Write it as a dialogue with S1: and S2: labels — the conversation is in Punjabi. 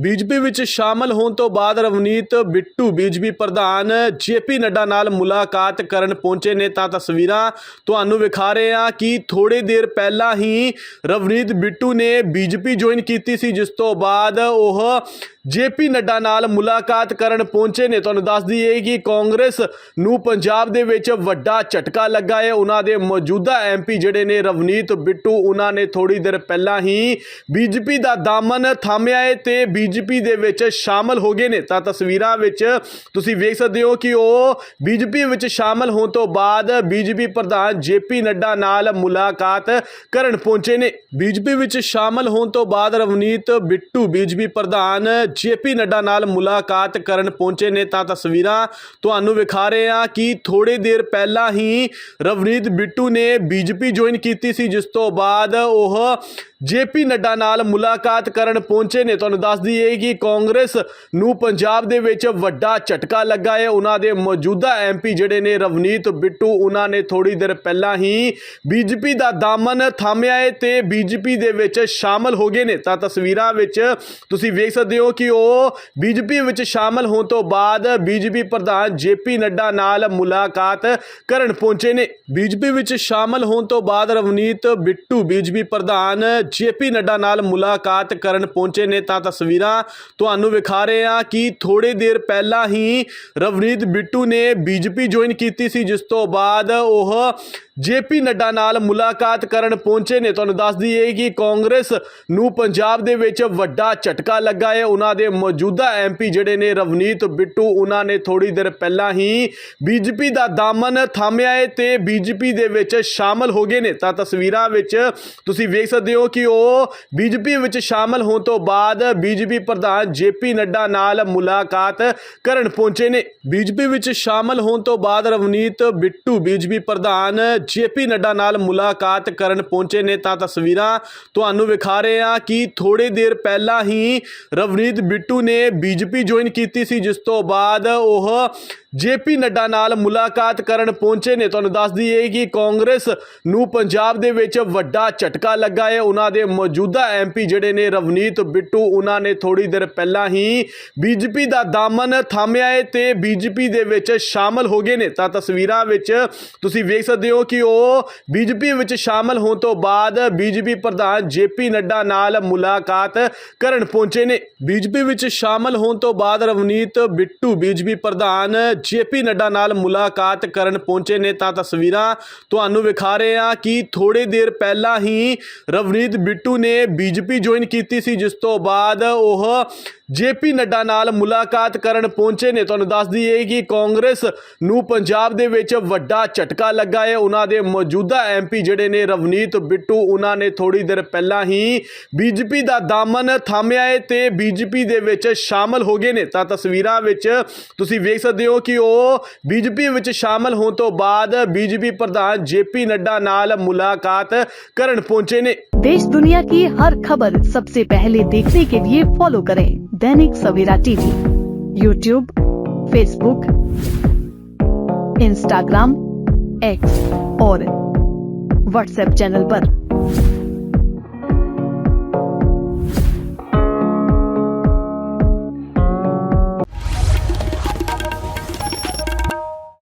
S1: ਬੀਜੇਪੀ ਵਿੱਚ ਸ਼ਾਮਲ ਹੋਣ ਤੋਂ ਬਾਅਦ ਰਵਨੀਤ ਬਿੱਟੂ ਬੀਜੇਪੀ ਪ੍ਰਧਾਨ ਜੇਪੀ ਨੱਡਾ ਨਾਲ ਮੁਲਾਕਾਤ ਕਰਨ ਪਹੁੰਚੇ ਨੇ ਤਾਂ ਤਸਵੀਰਾਂ ਤੁਹਾਨੂੰ ਵਿਖਾ ਰਹੇ ਹਾਂ ਕਿ ਥੋੜੀ ਦੇਰ ਪਹਿਲਾਂ ਹੀ ਰਵਨੀਤ ਬਿੱਟੂ ਨੇ ਬੀਜੇਪੀ ਜੁਆਇਨ ਕੀਤੀ ਸੀ, ਜਿਸ ਤੋਂ ਬਾਅਦ ਉਹ ਜੇਪੀ ਨੱਡਾ ਨਾਲ ਮੁਲਾਕਾਤ ਕਰਨ ਪਹੁੰਚੇ ਨੇ। ਤੁਹਾਨੂੰ ਦੱਸ ਦਈਏ ਕਿ ਕਾਂਗਰਸ ਨੂੰ ਪੰਜਾਬ ਦੇ ਵਿੱਚ ਵੱਡਾ ਝਟਕਾ ਲੱਗਾ ਹੈ। ਉਹਨਾਂ ਦੇ ਮੌਜੂਦਾ ਐਮਪੀ ਜਿਹੜੇ ਨੇ ਰਵਨੀਤ ਬਿੱਟੂ, ਉਹਨਾਂ ਨੇ ਥੋੜੀ ਦੇਰ ਪਹਿਲਾਂ ਹੀ ਬੀਜੇਪੀ ਦਾ ਦਾਮਨ ਥਾਮਿਆ ਹੈ ਤੇ ਬੀਜੇਪੀ ਦੇ ਵਿੱਚ ਸ਼ਾਮਲ ਹੋ ਗਏ ਨੇ। ਤਾਂ ਤਸਵੀਰਾਂ ਵਿੱਚ ਤੁਸੀਂ ਵੇਖ ਸਕਦੇ ਹੋ ਕਿ ਉਹ ਬੀਜੇਪੀ ਵਿੱਚ ਸ਼ਾਮਲ ਹੋਣ ਤੋਂ ਬਾਅਦ ਬੀਜੇਪੀ ਪ੍ਰਧਾਨ ਜੇਪੀ ਨੱਡਾ ਨਾਲ ਮੁਲਾਕਾਤ ਕਰਨ ਪਹੁੰਚੇ ਨੇ। ਬੀਜੇਪੀ ਵਿੱਚ ਸ਼ਾਮਲ ਹੋਣ ਤੋਂ ਬਾਅਦ ਰਵਨੀਤ ਬਿੱਟੂ ਬੀਜੇਪੀ ਪ੍ਰਧਾਨ ਜੇਪੀ ਨੱਡਾ ਨਾਲ ਮੁਲਾਕਾਤ ਕਰਨ ਪਹੁੰਚੇ ਨੇ। ਤਾਂ ਤਸਵੀਰਾਂ ਤੁਹਾਨੂੰ ਵਿਖਾ ਰਹੇ ਹਾਂ ਕਿ ਥੋੜੀ ਦੇਰ ਪਹਿਲਾਂ ਹੀ ਰਵਨੀਤ ਬਿੱਟੂ ਨੇ ਬੀਜੇਪੀ ਜੁਆਇਨ ਕੀਤੀ ਸੀ, ਜਿਸ ਤੋਂ ਬਾਅਦ ਉਹ ਜੇਪੀ ਨੱਡਾ ਨਾਲ ਮੁਲਾਕਾਤ ਕਰਨ ਪਹੁੰਚੇ ਨੇ। ਤੁਹਾਨੂੰ ਦੱਸ ਦਈਏ ਕਿ ਕਾਂਗਰਸ ਨੂੰ ਪੰਜਾਬ ਦੇ ਵਿੱਚ ਵੱਡਾ ਝਟਕਾ ਲੱਗਾ ਹੈ ਉਹਨਾਂ ਦੇ ਮੌਜੂਦਾ ਐਮਪੀ ਜਿਹੜੇ ਨੇ, ਰਵਨੀਤ ਬਿੱਟੂ, ਉਹਨਾਂ ਨੇ ਥੋੜੀ ਦੇਰ ਪਹਿਲਾਂ ਹੀ ਬੀਜੇਪੀ ਦਾ ਦਾਮਨ ਥਾਮਿਆ ਹੈ ਤੇ ਬੀਜੇਪੀ ਦੇ ਵਿੱਚ ਸ਼ਾਮਲ ਹੋ ਗਏ ਨੇ। ਤਾਂ ਤਸਵੀਰਾਂ ਵਿੱਚ ਤੁਸੀਂ ਵੇਖ ਸਕਦੇ ਹੋ ਕਿ ਉਹ ਬੀਜੇਪੀ ਵਿੱਚ ਸ਼ਾਮਲ ਹੋਣ ਤੋਂ ਬਾਅਦ ਬੀਜੇਪੀ ਪ੍ਰਧਾਨ ਜੇਪੀ ਨੱਡਾ ਨਾਲ ਮੁਲਾਕਾਤ ਕਰਨ ਪਹੁੰਚੇ ਨੇ। ਬੀਜੇਪੀ ਵਿੱਚ ਸ਼ਾਮਲ ਹੋਣ ਤੋਂ ਬਾਅਦ ਰਵਨੀਤ ਬਿੱਟੂ ਬੀਜੇਪੀ ਪ੍ਰਧਾਨ ਜੇਪੀ ਨੱਡਾ ਨਾਲ ਮੁਲਾਕਾਤ ਕਰਨ ਪਹੁੰਚੇ ਨੇ ਤਾਂ ਤਸਵੀਰਾਂ ਤੁਹਾਨੂੰ ਵਿਖਾ ਰਹੇ ਹਾਂ ਕਿ ਥੋੜੀ ਦੇਰ ਪਹਿਲਾਂ ਹੀ ਰਵਨੀਤ ਬਿੱਟੂ ਨੇ ਬੀਜੇਪੀ ਜੁਆਇਨ ਕੀਤੀ ਸੀ, ਜਿਸ ਤੋਂ ਬਾਅਦ ਉਹ ਜੇਪੀ ਨੱਡਾ ਨਾਲ ਮੁਲਾਕਾਤ ਕਰਨ ਪਹੁੰਚੇ ਨੇ। ਤੁਹਾਨੂੰ ਦੱਸ ਦਈਏ ਕਿ ਕਾਂਗਰਸ ਨੂੰ ਪੰਜਾਬ ਦੇ ਵਿੱਚ ਵੱਡਾ ਝਟਕਾ ਲੱਗਾ ਹੈ। ਉਹਨਾਂ ਦੇ ਮੌਜੂਦਾ ਐਮਪੀ ਜਿਹੜੇ ਨੇ ਰਵਨੀਤ ਬਿੱਟੂ, ਉਹਨਾਂ ਨੇ ਥੋੜੀ ਦੇਰ ਪਹਿਲਾਂ ਹੀ ਬੀਜੇਪੀ ਦਾ ਦਾਮਨ ਥਾਮਿਆ ਹੈ ਤੇ ਬੀਜੇਪੀ ਦੇ ਵਿੱਚ ਸ਼ਾਮਲ ਹੋ ਗਏ ਨੇ। ਤਾਂ ਤਸਵੀਰਾਂ ਵਿੱਚ ਤੁਸੀਂ ਵੇਖ ਸਕਦੇ ਹੋ ਕਿ ਉਹ ਬੀਜੇਪੀ ਵਿੱਚ ਸ਼ਾਮਲ ਹੋਣ ਤੋਂ ਬਾਅਦ ਬੀਜੇਪੀ ਪ੍ਰਧਾਨ ਜੇਪੀ ਨੱਡਾ ਨਾਲ ਮੁਲਾਕਾਤ ਕਰਨ ਪਹੁੰਚੇ ਨੇ। ਬੀਜੇਪੀ ਵਿੱਚ ਸ਼ਾਮਲ ਹੋਣ ਤੋਂ ਬਾਅਦ ਰਵਨੀਤ ਬਿੱਟੂ ਬੀਜੇਪੀ ਪ੍ਰਧਾਨ ਜੇਪੀ ਨੱਡਾ ਨਾਲ ਮੁਲਾਕਾਤ ਕਰਨ ਪਹੁੰਚੇ ਨੇ। ਤਾਂ ਤਸਵੀਰਾਂ ਤੁਹਾਨੂੰ ਵਿਖਾ ਰਹੇ ਹਾਂ ਕਿ ਥੋੜੀ ਦੇਰ ਪਹਿਲਾਂ ਹੀ ਰਵਨੀਤ ਬਿੱਟੂ ਨੇ ਬੀਜੇਪੀ ਜੁਆਇਨ ਕੀਤੀ ਸੀ, ਜਿਸ ਤੋਂ ਬਾਅਦ ਉਹ ਜੇਪੀ ਨੱਡਾ ਨਾਲ ਮੁਲਾਕਾਤ ਕਰਨ ਪਹੁੰਚੇ ਨੇ। ਤੁਹਾਨੂੰ ਦੱਸ ਦਈਏ ਕਿ ਕਾਂਗਰਸ ਨੂੰ ਪੰਜਾਬ ਦੇ ਵਿੱਚ ਵੱਡਾ ਝਟਕਾ ਲੱਗਾ ਹੈ। ਉਹਨਾਂ ਦੇ ਮੌਜੂਦਾ ਐਮਪੀ ਜਿਹੜੇ ਨੇ, ਰਵਨੀਤ ਬਿੱਟੂ, ਉਹਨਾਂ ਨੇ ਥੋੜੀ ਦੇਰ ਪਹਿਲਾਂ ਹੀ ਬੀਜੇਪੀ ਦਾ ਦਾਮਨ ਥਾਮਿਆ ਹੈ ਤੇ ਬੀਜੇਪੀ ਦੇ ਵਿੱਚ ਸ਼ਾਮਲ ਹੋ ਗਏ ਨੇ। ਤਾਂ ਤਸਵੀਰਾਂ ਵਿੱਚ ਤੁਸੀਂ ਵੇਖ ਸਕਦੇ ਹੋ ਕਿ ਉਹ ਬੀਜੇਪੀ ਵਿੱਚ ਸ਼ਾਮਲ ਹੋਣ ਤੋਂ ਬਾਅਦ ਬੀਜੇਪੀ ਪ੍ਰਧਾਨ ਜੇਪੀ ਨੱਡਾ ਨਾਲ ਮੁਲਾਕਾਤ ਕਰਨ ਪਹੁੰਚੇ ਨੇ। ਬੀਜੇਪੀ ਵਿੱਚ ਸ਼ਾਮਲ ਹੋਣ ਤੋਂ ਬਾਅਦ ਰਵਨੀਤ ਬਿੱਟੂ ਬੀਜੇਪੀ ਪ੍ਰਧਾਨ ਜੇਪੀ ਨੱਡਾ ਨਾਲ ਮੁਲਾਕਾਤ ਕਰਨ ਪਹੁੰਚੇ ਨੇ ਤਾਂ ਤਸਵੀਰਾਂ ਤੁਹਾਨੂੰ ਵਿਖਾ ਰਹੇ ਹਾਂ ਕਿ ਥੋੜੀ ਦੇਰ ਪਹਿਲਾਂ ਹੀ ਰਵਨੀਤ ਬਿੱਟੂ ਨੇ ਬੀਜੇਪੀ ਜੁਆਇਨ ਕੀਤੀ ਸੀ, ਜਿਸ ਤੋਂ ਬਾਅਦ ਉਹ ਜੇਪੀ ਨੱਡਾ ਨਾਲ ਮੁਲਾਕਾਤ ਕਰਨ ਪਹੁੰਚੇ ਨੇ। ਤੁਹਾਨੂੰ ਦੱਸ ਦਈਏ ਕਿ ਕਾਂਗਰਸ ਨੂੰ ਪੰਜਾਬ ਦੇ ਵਿੱਚ ਵੱਡਾ ਝਟਕਾ ਲੱਗਾ ਹੈ। ਉਹਨਾਂ ਦੇ ਮੌਜੂਦਾ ਐਮਪੀ ਜਿਹੜੇ ਨੇ ਰਵਨੀਤ ਬਿੱਟੂ, ਉਹਨਾਂ ਨੇ ਥੋੜੀ ਦੇਰ ਪਹਿਲਾਂ ਹੀ ਬੀਜੇਪੀ ਦਾ ਦਾਮਨ ਥਾਮਿਆ ਹੈ ਤੇ ਬੀਜੇਪੀ ਦੇ ਵਿੱਚ ਸ਼ਾਮਲ ਹੋ ਗਏ ਨੇ। ਤਾਂ ਤਸਵੀਰਾਂ ਵਿੱਚ ਤੁਸੀਂ ਵੇਖ ਸਕਦੇ ਹੋ ਕਿ ਕਿ ਉਹ ਬੀਜੇਪੀ ਵਿੱਚ ਸ਼ਾਮਲ ਹੋਣ ਤੋਂ ਬਾਅਦ ਬੀਜੇਪੀ ਪ੍ਰਧਾਨ ਜੇਪੀ ਨੱਡਾ ਨਾਲ ਮੁਲਾਕਾਤ ਕਰਨ ਪਹੁੰਚੇ ਨੇ
S2: देश दुनिया की हर खबर सबसे पहले देखने के लिए फॉलो करें Dainik Savera TV YouTube Facebook Instagram X और व्हाट्सएप चैनल पर।